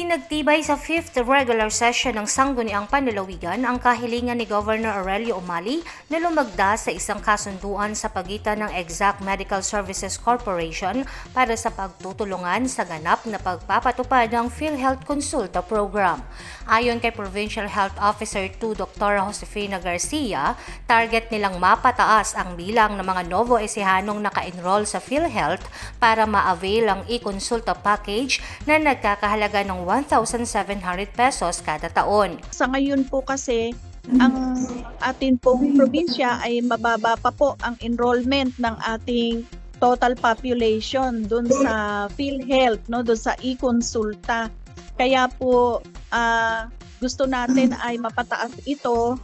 Pinagtibay sa 5th regular session ng Sangguniang Panlalawigan ang kahilingan ni Governor Aurelio Umali na lumagda sa isang kasunduan sa pagitan ng Exact Medical Services Corporation para sa pagtutulungan sa ganap na pagpapatupad ng PhilHealth Consulta Program. Ayon kay Provincial Health Officer 2 Dr. Josefina Garcia, target nilang mapataas ang bilang ng mga Novo Ecihanong naka-enroll sa PhilHealth para ma-avail ang e-consulta package na nagkakahalaga ng 1,700 pesos kada taon. Sa ngayon po kasi, ang atin pong probinsya ay mababa pa po ang enrollment ng ating total population dun sa PhilHealth, no, dun sa e-consulta. Kaya po ah, gusto natin ay mapataas ito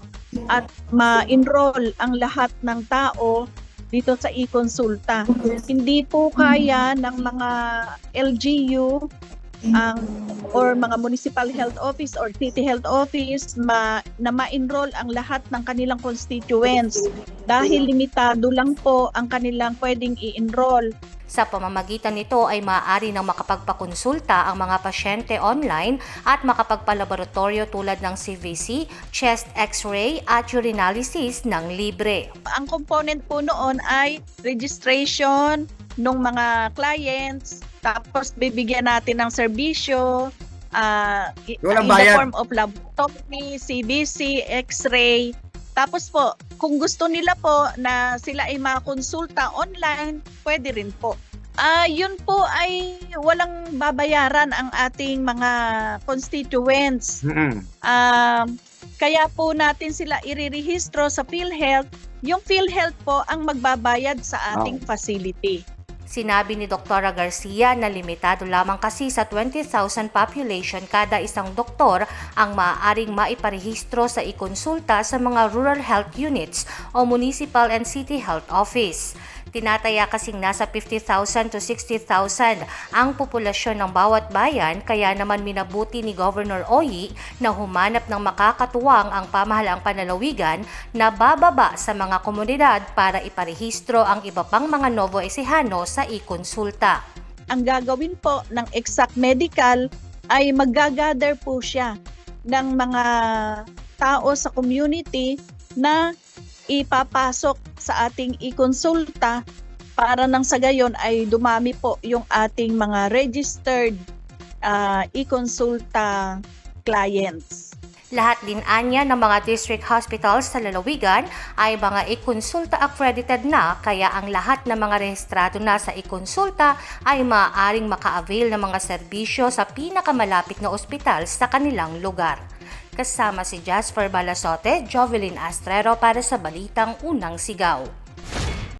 at ma-enroll ang lahat ng tao dito sa e-consulta. Hindi po kaya ng mga LGU ang or mga municipal health office or city health office ma, na ma-enroll ang lahat ng kanilang constituents dahil limitado lang po ang kanilang pwedeng i-enroll. Sa pamamagitan nito ay maaari nang makapagpakonsulta ang mga pasyente online at makapagpalaboratorio tulad ng CVC, chest x-ray at urinalysis ng libre. Ang component po noon ay registration ng mga clients, tapos bibigyan natin ng serbisyo, Walang in the bayad. form of laboratory, CBC, X-ray. Tapos po, kung gusto nila po na sila ay makakonsulta online, pwede rin po. Ah, yun po ay walang babayaran ang ating mga constituents. Mm-mm. Um, kaya po natin sila irirehistro sa PhilHealth. Yung PhilHealth po ang magbabayad sa ating facility. Sinabi ni Dr. Garcia na limitado lamang kasi sa 20,000 population kada isang doktor ang maaaring maiparehistro sa ikonsulta sa mga rural health units o municipal and city health office. Tinataya kasing nasa 50,000 to 60,000 ang populasyon ng bawat bayan kaya naman minabuti ni Governor Oyi na humanap ng makakatuwang ang pamahalaang panalawigan na bababa sa mga komunidad para iparehistro ang iba pang mga Novo Ecijano sa e-konsulta. Ang gagawin po ng Exact Medical ay maggagather po siya ng mga tao sa community na ipapasok sa ating e-consulta para nang sa gayon ay dumami po yung ating mga registered ah, e-consulta clients. Lahat din anya ng mga district hospitals sa lalawigan ay mga e-konsulta accredited na kaya ang lahat ng mga rehistrado na sa e-konsulta ay maaaring maka-avail ng mga serbisyo sa pinakamalapit na ospital sa kanilang lugar. Kasama si Jasper Balasote, Jovelyn Astrero para sa Balitang Unang Sigaw.